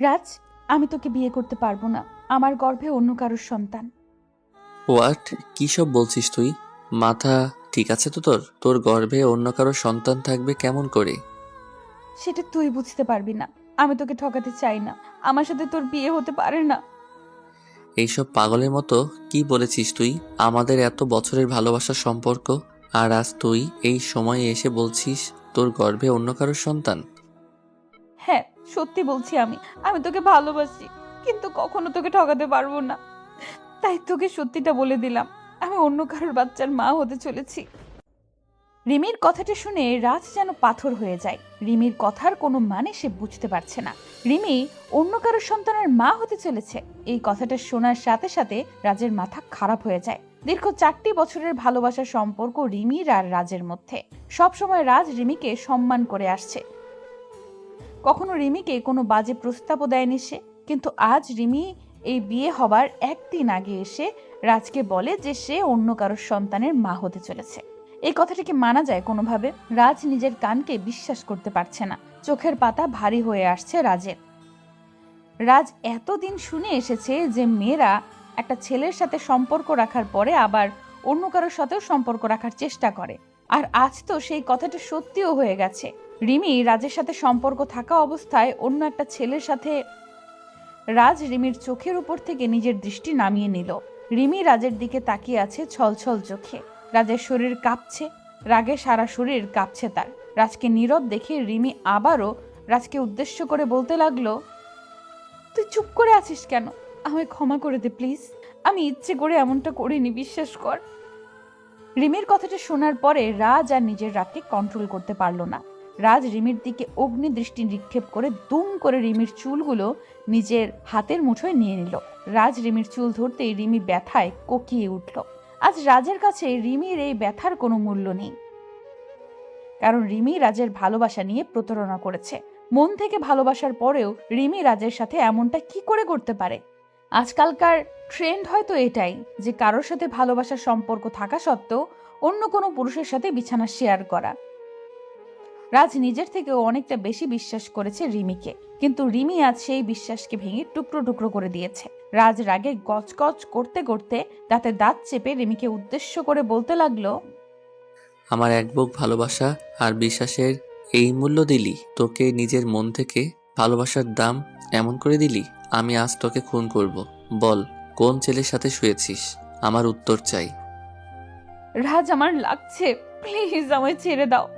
রাজ আমি তোকে বিয়ে করতে পারব না। আমার গর্ভে অন্য কারোর সন্তান। হোয়াট? কি সব বলছিস তুই? মাথা ঠিক আছে তো তোর? তোর গর্ভে অন্য কারও সন্তান থাকবে কেমন করে? সেটা তুই বুঝতে পারবি না। আমি তোকে ঠকাতে চাই না। আমার সাথে তোর বিয়ে হতে পারে না। এইসব পাগলের মতো কি বলেছিস তুই? আমাদের এত বছরের ভালোবাসার সম্পর্ক। আর আজ তুই এই সময়ে এসে বলছিস তোর গর্ভে অন্য কারোর সন্তান? হ্যাঁ সত্যি বলছি আমি। আমি তোকে ভালোবাসি, কিন্তু কখনো তোকে ঠকাতে পারব না। তাই তোকে সত্যিটা বলে দিলাম, আমি অন্য কারোর বাচ্চার মা হতে চলেছি। রিমির কথাটা শুনে রাজ যেন পাথর হয়ে যায়। রিমির কথার কোনো মানে সে বুঝতে পারছে না। রিমি, অন্য কারোর সন্তানের মা হতে চলেছে। এই কথাটা শোনার সাথে সাথে রাজের মাথা খারাপ হয়ে যায়। দীর্ঘ চারটি বছরের ভালোবাসার সম্পর্ক রিমির আর রাজের মধ্যে। সবসময় রাজ রিমিকে সম্মান করে আসছে। কখনো রিমিকে কোনো বাজে প্রস্তাবও দেয়নি সে, কিন্তু আজ রিমি এই বিয়ে হবার একদিন আগে এসে রাজকে বলে যে সে অন্য কারোর সন্তানের মা হতে চলেছে। এই কথাটিকে মানা যায় কোনোভাবে? রাজ নিজের কানকে বিশ্বাস করতে পারছে না। চোখের পাতা ভারী হয়ে আসছে রাজের। রাজ এতদিন শুনে এসেছে যে মেয়েরা একটা ছেলের সাথে সম্পর্ক রাখার পরে আবার অন্য কারোর সাথেও সম্পর্ক রাখার চেষ্টা করে। আর আজ তো সেই কথাটা সত্যিও হয়ে গেছে। রিমি রাজের সাথে সম্পর্ক থাকা অবস্থায় অন্য একটা ছেলের সাথে রাজ রিমির চোখের উপর থেকে নিজের দৃষ্টি নামিয়ে নিল। রিমি রাজের দিকে তাকিয়ে আছে ছলছল চোখে। রাজের শরীর কাঁপছে। রাগে সারা শরীর কাঁপছে তার। রাজকে নীরব দেখে রিমি আবারও রাজকে উদ্দেশ্য করে বলতে লাগল, তুই চুপ করে আছিস কেন? আমায় ক্ষমা করে দে, প্লিজ। আমি ইচ্ছে করে এমনটা করিনি, বিশ্বাস কর। রিমির কথাটা শোনার পরে রাজ আর নিজের রাগকে কন্ট্রোল করতে পারল না। রাজ রিমির দিকে অগ্নি দৃষ্টি নিক্ষেপ করে দুম করে রিমির চুলগুলো নিজের হাতের মুঠোয় নিয়ে নিল। রাজ রিমির চুল ধরতেই রিমি ব্যথায় কোকিয়ে উঠল। আজ রাজের কাছে রিমির এই ব্যথার কোনো মূল্য নেই। কারণ রিমি রাজের ভালোবাসা নিয়ে প্রতারণা করেছে। মন থেকে ভালোবাসার পরেও রিমি রাজের সাথে এমনটা কি করে করতে পারে? আজকালকার ট্রেন্ড হয়তো এটাই যে কারোর সাথে ভালোবাসার সম্পর্ক থাকা সত্ত্বেও অন্য কোনো পুরুষের সাথে বিছানা শেয়ার করা। রাজ নিজের থেকেও অনেকটা বেশি বিশ্বাস করেছে রিমিকে, কিন্তু রিমি আজ সেই বিশ্বাসকে ভেঙে টুকরো টুকরো করে দিয়েছে। রাজ রাগে গজগজ করতে করতে দাঁতে দাঁত চেপে রিমিকে উদ্দেশ্য করে বলতে লাগল, আমার এক বুক ভালোবাসা আর বিশ্বাসের এই মূল্য দিলি, তোকে নিজের মন থেকে ভালোবাসার দাম এমন করে দিলি? আমি আজ তোকে খুন করব। বল কোন ছেলের সাথে শুয়েছিস? আমার উত্তর চাই। রাজ আমার লাগছে। প্লিজ আমায় ছেড়ে দাও।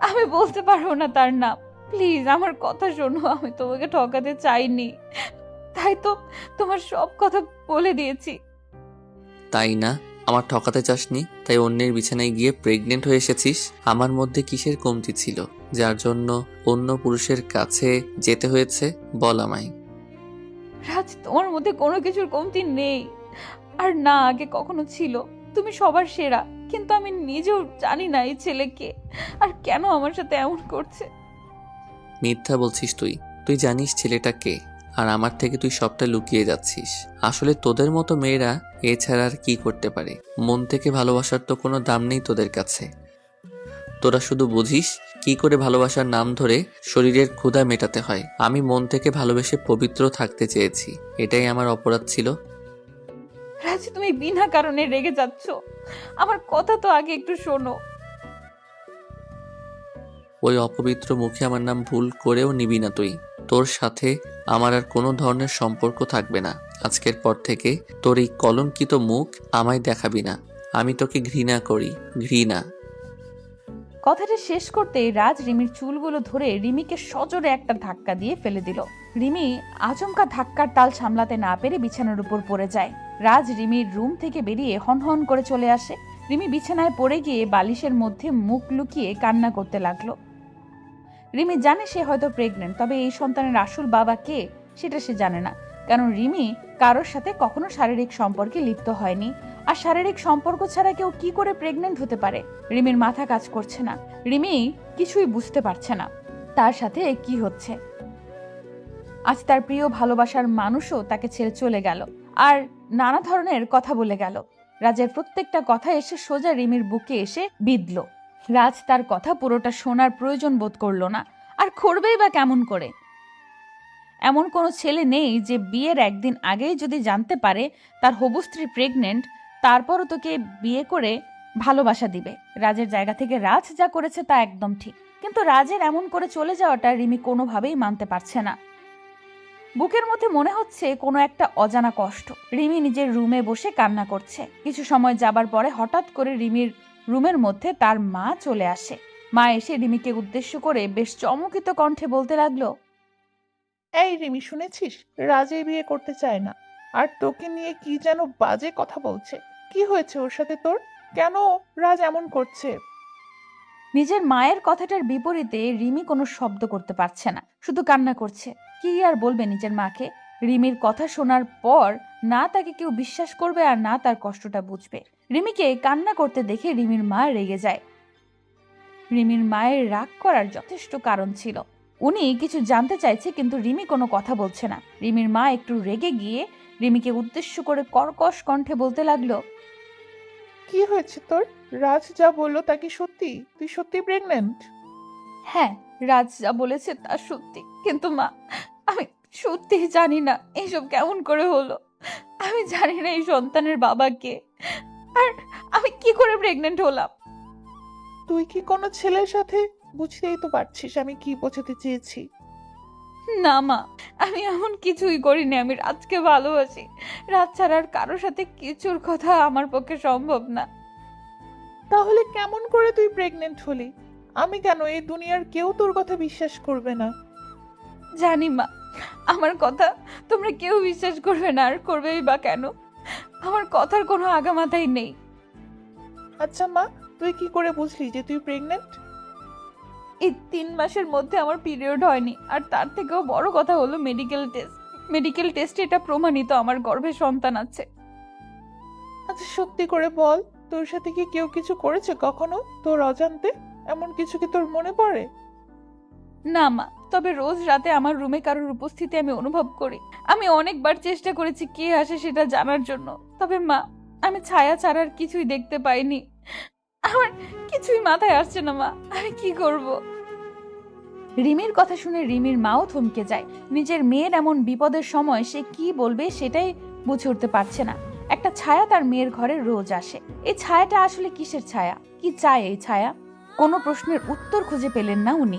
আমি বলতে পারব না তার নাম। প্লিজ আমার কথা শোনো। আমি তোমাকে ঠকাতে চাইনি। তাই তো তোমার সব কথা বলে দিয়েছি। তাই না? আমার ঠকাতে চাসনি? তাই অন্যের বিছানায় গিয়ে প্রেগনেন্ট হয়ে এসেছিস? আমার মধ্যে কিসের কমতি ছিল? যার জন্য অন্য পুরুষের কাছে যেতে হয়েছে? বল আমায়। রাজ, তোমার মধ্যে কোনো কিছুর কমতি নেই। আর না, আগে কখনো ছিল। তুমি সবার সেরা, কিন্তু আমি নিজেও জানি না এই ছেলেকে। আর কেন আমার সাথে এমন করছে? মিথ্যা বলছিস তুই। তুই জানিস ছেলেটা কে, আর আমার থেকে তুই সবটা লুকিয়ে যাচ্ছিস। আসলে তোদের মতো মেয়েরা এছাড়া আর কি করতে পারে? মন থেকে ভালোবাসার তো কোনো দাম নেই তোদের কাছে। তোরা শুধু বুঝিস কি করে ভালোবাসার নাম ধরে শরীরের ক্ষুধা মেটাতে হয়? আমি মন থেকে ভালোবেসে পবিত্র থাকতে চেয়েছি। এটাই আমার অপরাধ ছিল। রাজ তুমি বিনা কারণে রেগে যাচ্ছ। আমার কথা তো আগে একটু শোনো। ওই অপবিত্র মুখে আমার নাম ভুল করেও নিবি না তুই। তোর সাথে আমার আর কোনো ধরনের সম্পর্ক থাকবে না। আজকের পর থেকে তোর এই কলঙ্কিত মুখ আমায় দেখাবি না। আমি তোকে ঘৃণা করি। ঘৃণা। কথাটা শেষ করতেই রাজ রিমির চুলগুলো ধরে রিমিকে সজোরে একটা ধাক্কা দিয়ে ফেলে দিল। রিমি আচমকা ধাক্কার তাল সামলাতে না পেরে বিছানার উপর পড়ে যায়। রাজ রিমির রুম থেকে বেরিয়ে হনহন করে চলে আসে। রিমি বিছানায় পড়ে গিয়ে বালিশের মধ্যে মুখ লুকিয়ে কান্না করতে লাগল। রিমি জানে সে হয়তো প্রেগনেন্ট তবে এই সন্তানের আসল বাবা কে সেটা সে জানে না। কারণ রিমি কারোর সাথে কখনো শারীরিক সম্পর্কে লিপ্ত হয়নি। আর শারীরিক সম্পর্ক ছাড়া কেউ কি করে প্রেগনেন্ট হতে পারে? রিমির মাথা কাজ করছে না। রিমি কিছুই বুঝতে পারছে না। তার সাথে কি হচ্ছে? আজ তার প্রিয় ভালোবাসার মানুষও তাকে ছেড়ে চলে গেল। আর নানা ধরনের কথা বলে গেল। রাজের প্রত্যেকটা কথা এসে সোজা রিমির বুকে এসে বিঁধল। রাজ তার কথা পুরোটা শোনার প্রয়োজন বোধ করল না। আর করবেই বা কেমন করে? এমন কোনো ছেলে নেই যে বিয়ের একদিন আগেই যদি জানতে পারে তার হবু স্ত্রী প্রেগনেন্ট তারপরও তোকে বিয়ে করে ভালোবাসা দিবে। রাজের জায়গা থেকে রাজ যা করেছে তা একদম ঠিক। কিন্তু রাজের এমন করে চলে যাওয়াটা রিমি কোনোভাবেই মানতে পারছে না। বুকের মধ্যে মনে হচ্ছে কোনো একটা অজানা কষ্ট। রিমি নিজের রুমে বসে কান্না করছে। কিছু সময় যাবার পরে হঠাৎ করে রিমির রুমের মধ্যে তার মা চলে আসে। মা এসে রিমিকে উদ্দেশ্য করে বেশ চমকিত কণ্ঠে বলতে লাগল এই রিমি, শুনেছিস? রাজে বিয়ে করতে চায় না। আর তোকে নিয়ে কি যেন বাজে কথা বলছে? কি হয়েছে ওর সাথে তোর? কেন রাজ এমন করছে? নিজের মায়ের কথাটার বিপরীতে রিমি কোনো শব্দ করতে পারছে না। শুধু কান্না করছে। কি আর বলবে নিজের মাকে? রিমির কথা শোনার পর না তাকে কেউ বিশ্বাস করবে আর না তার কষ্টটা বুঝবে। রিমিকে কান্না করতে দেখে রিমির মা রেগে যায়। রিমির মায়ের রাগ করার যথেষ্ট কারণ ছিল। উনি কিছু জানতে চাইছে কিন্তু রিমি কোনো কথা বলছে না। রিমির মা একটু রেগে গিয়ে রিমিকে উদ্দেশ্য করে কর্কশ কণ্ঠে বলতে লাগল কি হয়েছে তোর? রাজ যা বলল তা কি সত্যি? তুই সত্যি প্রেগনেন্ট হ্যাঁ রাজ যা বলেছে তা সত্যি। কিন্তু মা আমি সত্যি জানি না এইসব কেমন করে হলো। আমি জানি না এই সন্তানের বাবাকে। আর আমি কি করে প্রেগনেন্ট হলাম? তুই কি কোনো ছেলের সাথে বুঝতেই তো পারছিস আমি কি বোঝাতে চেয়েছি। না মা আমি এমন কিছুই করিনি আমি রাজকে ভালোবাসি। রাজ ছাড়ার কারোর সাথে কিছুর কথা আমার পক্ষে সম্ভব না। তাহলে কেমন করে তুই প্রেগনেন্ট হলি? আমি কেন এই দুনিয়ার কেউ তোর কথা বিশ্বাস করবে না? জানি মা আমার কথা তোমরা কেউ বিশ্বাস করবে না আর করবেই বা কেন? আমার কথার কোনো আগামাতাই নেই। আচ্ছা মা তুই কি করে বুঝলি যে তুই প্রেগনেন্ট এই তিন মাসের মধ্যে আমার পিরিয়ড হয়নি। আর তার থেকেও বড় কথা হলো মেডিকেল টেস্ট মেডিকেল টেস্টে এটা প্রমাণিত আমার গর্ভে সন্তান আছে। আচ্ছা সত্যি করে বল তোর সাথে কি কেউ কিছু করেছে কখনো? তোর অজান্তে? এমন কিছু কি তোর মনে পড়ে? না মা তবে রোজ রাতে আমার রুমে কারোর উপস্থিতি আমি অনুভব করি। আমি অনেকবার চেষ্টা করেছি কে আসে সেটা জানার জন্য। তবে মা আমি ছায়া ছাড়ার কিছুই দেখতে পাইনি। আমার কিছুই মাথায় আসছে না, মা। আমি কি করব? রিমির কথা শুনে রিমির মাও থমকে যায়। নিজের মেয়ের এমন বিপদের সময় সে কি বলবে সেটাই বুঝে উঠতে পারছে না। একটা ছায়া তার মেয়ের ঘরে রোজ আসে। এই ছায়াটা আসলে কিসের ছায়া? কি চায় এই ছায়া? কোনো প্রশ্নের উত্তর খুঁজে পেলেন না উনি।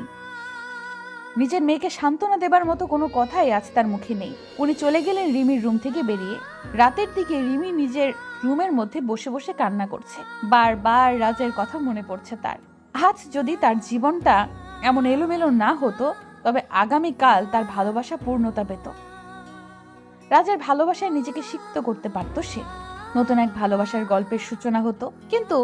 নিজের মেয়েকে সান্ত্বনা দেবার মতো কোনো কথাই আজ তার মুখে নেই। উনি চলে গেলেন রিমির রুম থেকে বেরিয়ে। রাতের দিকে রিমি নিজের রুমের মধ্যে বসে বসে কান্না করছে। বারবার রাজের কথা মনে পড়ছে তার। আজ যদি তার জীবনটা এমন এলোমেলো না হতো, তবে আগামীকাল তার ভালোবাসা পূর্ণতা পেত। রাজের ভালোবাসায় নিজেকে সিক্ত করতে পারত সে। নতুন এক ভালোবাসার গল্পের সূচনা হতো, কিন্তু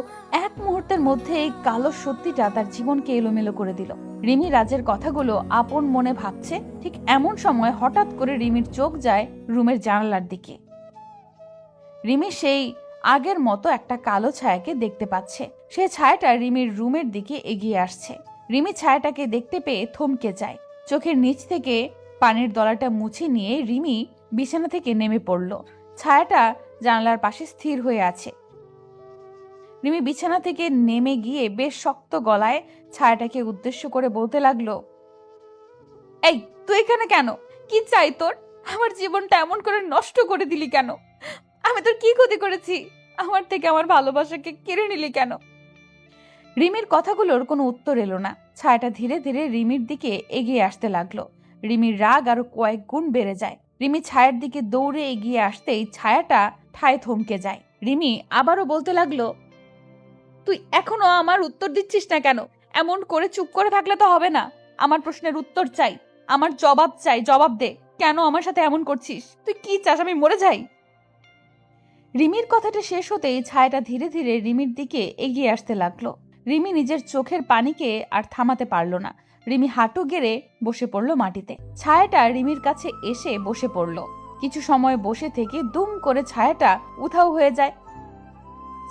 এক মুহূর্তের মধ্যে এই কালো সত্যিটা তার জীবনকে এলোমেলো করে দিল। রিমি রাজের কথাগুলো আপন মনে ভাবছে, ঠিক এমন সময় হঠাৎ করে রিমির চোখ যায় রুমের জানালার দিকে। রিমি সেই আগের মতো একটা কালো ছায়াকে দেখতে পাচ্ছে। সে ছায়াটা রিমির রুমের দিকে এগিয়ে আসছে। রিমি ছায়াটাকে দেখতে পেয়ে থমকে যায়। চোখের নিচ থেকে পানির দলাটা মুছে নিয়ে রিমি বিছানা থেকে নেমে পড়ল। ছায়াটা জানালার পাশে স্থির হয়ে আছে। রিমি বিছানা থেকে নেমে গিয়ে বেশ শক্ত গলায় ছায়াটাকে উদ্দেশ্য করে বলতে লাগল, এই, তুই এখানে কেন? কি চাই তোর? আমার জীবনটা এমন করে নষ্ট করে দিলি কেন? আমি তোর কি ক্ষতি করেছি? আমার থেকে আমার ভালোবাসাকে কেড়ে নিলি কেন? রিমির কথাগুলোর কোনো উত্তর এলো না। ছায়াটা ধীরে ধীরে রিমির দিকে এগিয়ে আসতে লাগল। রিমির রাগ আরও কয়েক গুণ বেড়ে যায়। রিমি ছায়ার দিকে দৌড়ে এগিয়ে আসতেই ছায়াটা ঠায় থমকে যায়। রিমি আবারও বলতে লাগল, তুই এখনও আমার উত্তর দিচ্ছিস না কেন? এমন করে চুপ করে থাকলে তো হবে না। আমার প্রশ্নের উত্তর চাই, আমার জবাব চাই, জবাব দে। কেন আমার সাথে এমন করছিস? তুই কি চাস আমি মরে যাই? রিমির কথাটা শেষ হতেই ছায়াটা ধীরে ধীরে রিমির দিকে এগিয়ে আসতে লাগল। রিমি নিজের চোখের পানিকে আর থামাতে পারল না। রিমি হাঁটু গেড়ে বসে পড়ল মাটিতে। ছায়াটা রিমির কাছে এসে বসে পড়ল। কিছু সময় বসে থেকে দুম করে ছায়াটা উধাও হয়ে যায়।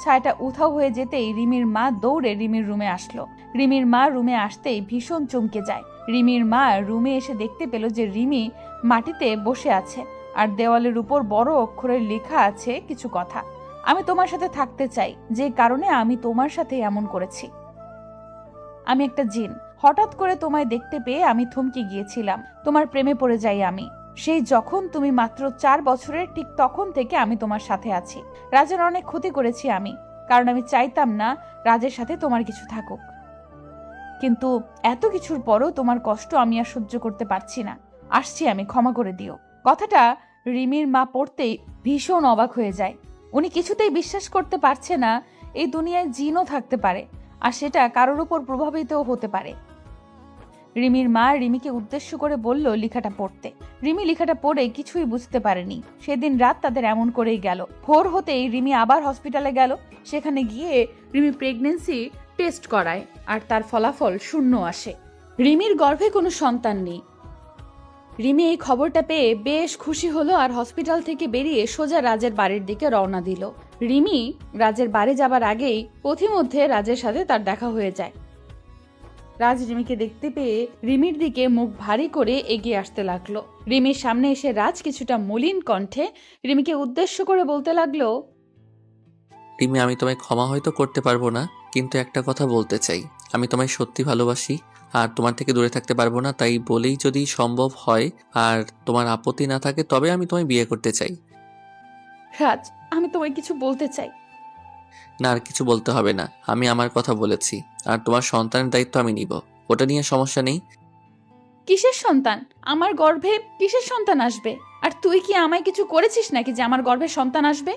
ছায়াটা উধাও হয়ে যেতেই রিমির মা দৌড়ে রিমির রুমে আসলো। রিমির মা রুমে আসতেই ভীষণ চমকে যায়। রিমির মা রুমে এসে দেখতে পেল যে রিমি মাটিতে বসে আছে আর দেওয়ালের উপর বড় অক্ষরে লেখা আছে কিছু কথা। আমি তোমার সাথে থাকতে চাই, যে কারণে আমি তোমার সাথে এমন করেছি। আমি একটা জিন। হঠাৎ করে তোমায় দেখতে পেয়ে আমি থমকে গিয়েছিলাম। তোমার প্রেমে পড়ে যাই আমি। সেই যখন তুমি মাত্র চার বছরের, ঠিক তখন থেকে আমি তোমার সাথে আছি। রাজের অনেক ক্ষতি করেছি আমি, কারণ আমি চাইতাম না রাজের সাথে তোমার কিছু থাকুক। কিন্তু এত কিছুর পরও তোমার কষ্ট আমি আর সহ্য করতে পারছি না। আসছি আমি, ক্ষমা করে দিও। কথাটা রিমির মা পড়তেই ভীষণ অবাক হয়ে যায়। উনি কিছুতেই বিশ্বাস করতে পারছে না, এই দুনিয়ায় জিনও থাকতে পারে, আর সেটা কারোর উপর প্রভাবিতও হতে পারে। রিমির মা রিমিকে উদ্দেশ্য করে বলল লেখাটা পড়তে। রিমি লেখাটা পড়ে কিছুই বুঝতে পারেনি। সেদিন রাত তাদের এমন করেই গেল। ভোর হতেই রিমি আবার হসপিটালে গেল। সেখানে গিয়ে রিমি প্রেগনেন্সি টেস্ট করায় আর তার ফলাফল শূন্য আসে। রিমির গর্ভে কোনো সন্তান নেই। রিমি এই খবরটা পেয়ে বেশ খুশি হলো আর হসপিটাল থেকে বেরিয়ে সোজা রাজের বাড়ির দিকে রওনা দিল। রিমি রাজের বাড়ি যাবার আগেই পথিমধ্যে রাজের সাথে তার দেখা হয়ে যায়। রাজ রিমিকে দেখতে পেয়ে রিমির দিকে মুখ ভারী করে এগিয়ে আসতে লাগল। রিমির সামনে এসে রাজ কিছুটা মলিন কণ্ঠে রিমিকে উদ্দেশ্য করে বলতে লাগল রিমি আমি তোমায় ক্ষমা হয়তো করতে পারব না কিন্তু একটা কথা বলতে চাই। আমি তোমায় সত্যি ভালোবাসি আর তোমার থেকে দূরে থাকতে পারব না তাই বলেই যদি সম্ভব হয় আর তোমার আপত্তি না থাকে তবে আমি তোমায় বিয়ে করতে চাই। রাজ আমি তোমায় কিছু বলতে চাই। না, আর কিছু বলতে হবে না। আমি আমার কথা বলেছি, আর তোমার সন্তানের দায়িত্ব আমি নিব। ওটা নিয়ে সমস্যা নেই? কিসের সন্তান? আমার গর্ভে কিসের সন্তান আসবে? আর তুই কি আমায় কিছু করেছিস নাকি যে আমার গর্ভে সন্তান আসবে?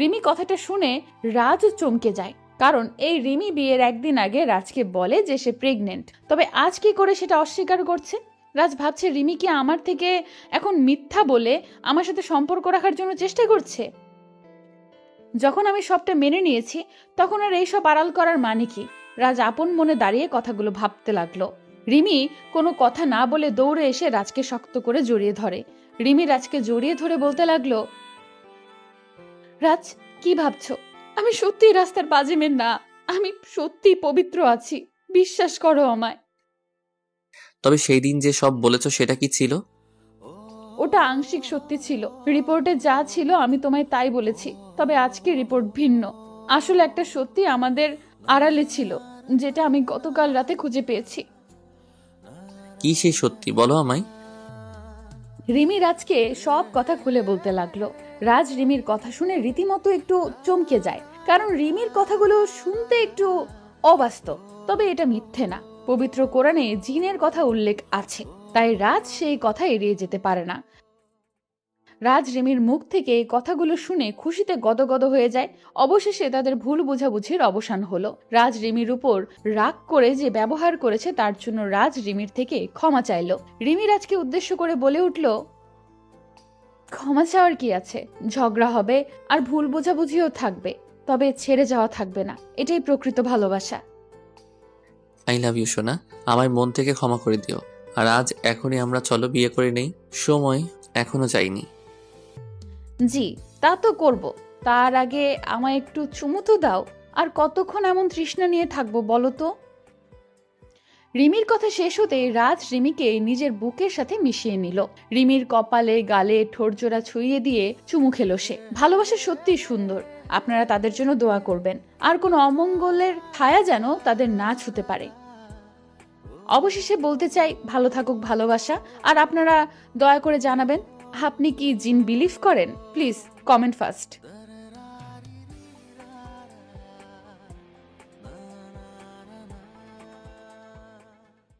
রিমি কথাটা শুনে রাজ চমকে যায়, কারণ এই রিমি বিয়ের একদিন আগে রাজকে বলে যে সে প্রেগনেন্ট তবে আজ কি করে সেটা অস্বীকার করছে? রাজ ভাবছে রিমি কি আমার থেকে এখন মিথ্যা বলে আমার সাথে সম্পর্ক রাখার জন্য চেষ্টা করছে? যখন আমি সবটা মেনে নিয়েছি, তখন আর এইসব আড়াল করার মানে কি? রাজ আপন মনে দাঁড়িয়ে কথাগুলো ভাবতে লাগল। রিমি কোনো কথা না বলে দৌড়ে এসে রাজকে শক্ত করে জড়িয়ে ধরে। রিমি রাজকে জড়িয়ে ধরে বলতে লাগল, রাজ, কি ভাবছ? আমি সত্যি রাস্তার বাজে মেয়ে না। আমি সত্যি পবিত্র আছি। বিশ্বাস করো আমায়। তবে সেই দিন যে সব বলেছ সেটা কি ছিল? ওটা আংশিক সত্যি ছিল। রিপোর্টে যা ছিল আমি তোমায় তাই বলেছি তবে আজকে রিপোর্ট ভিন্ন। আসলে একটা সত্যি আমাদের আড়ালে ছিল যেটা আমি গতকাল রাতে খুঁজে পেয়েছি। কি সেই সত্যি বলো আমায়। রিমি রাজকে সব কথা খুলে বলতে লাগল। রাজ রিমির কথা শুনে রীতিমতো একটু চমকে যায় কারণ রিমির কথাগুলো শুনতে একটু অবাস্তব তবে এটা মিথ্যে না। পবিত্র কোরআনে জিনের কথা উল্লেখ আছে। তাই রাজ সেই কথা এড়িয়ে যেতে পারে না। রাজ রিমির মুখ থেকে এই কথাগুলো শুনে খুশিতে গদগদ হয়ে যায়। অবশেষে তাদের ভুল বোঝাবুঝির অবসান হলো। রাজ রিমির উপর রাগ করে যে ব্যবহার করেছে তার জন্য রাজ রিমির থেকে ক্ষমা চাইল। রিমি রাজকে উদ্দেশ্য করে বলে উঠল, ক্ষমা চাওয়ার কি আছে? ঝগড়া হবে আর ভুল বোঝাবুঝিও থাকবে, তবে ছেড়ে যাওয়া থাকবে না। এটাই প্রকৃত ভালোবাসা। আই লাভ ইউ সোনা। আমার মন থেকে ক্ষমা করে দিও। আর আজ এখনই আমরা চলো বিয়ে করে নেই, সময় এখনও যায়নি। জি, তা তো করব। তার আগে আমায় একটু চুমু তো দাও, আর কতক্ষণ এমন তৃষ্ণা নিয়ে থাকব বলো তো? রিমির কথা শেষ হতে রাজ রিমিকে নিজের বুকের সাথে মিশিয়ে নিল। রিমির কপালে, গালে ঠোরজোড়া ছুঁয়ে দিয়ে চুমু খেলো সে। ভালোবাসা সত্যি সুন্দর। আপনারা তাদের জন্য দোয়া করবেন। আর কোনো অমঙ্গলের ছায়া যেন তাদের না ছুতে পারে। অবশেষে বলতে চাই, ভালো থাকুক, ভালোবাসা। আর আপনারা দয়া করে জানাবেন, আপনি কি জিন বিলিভ করেন? Please, comment first.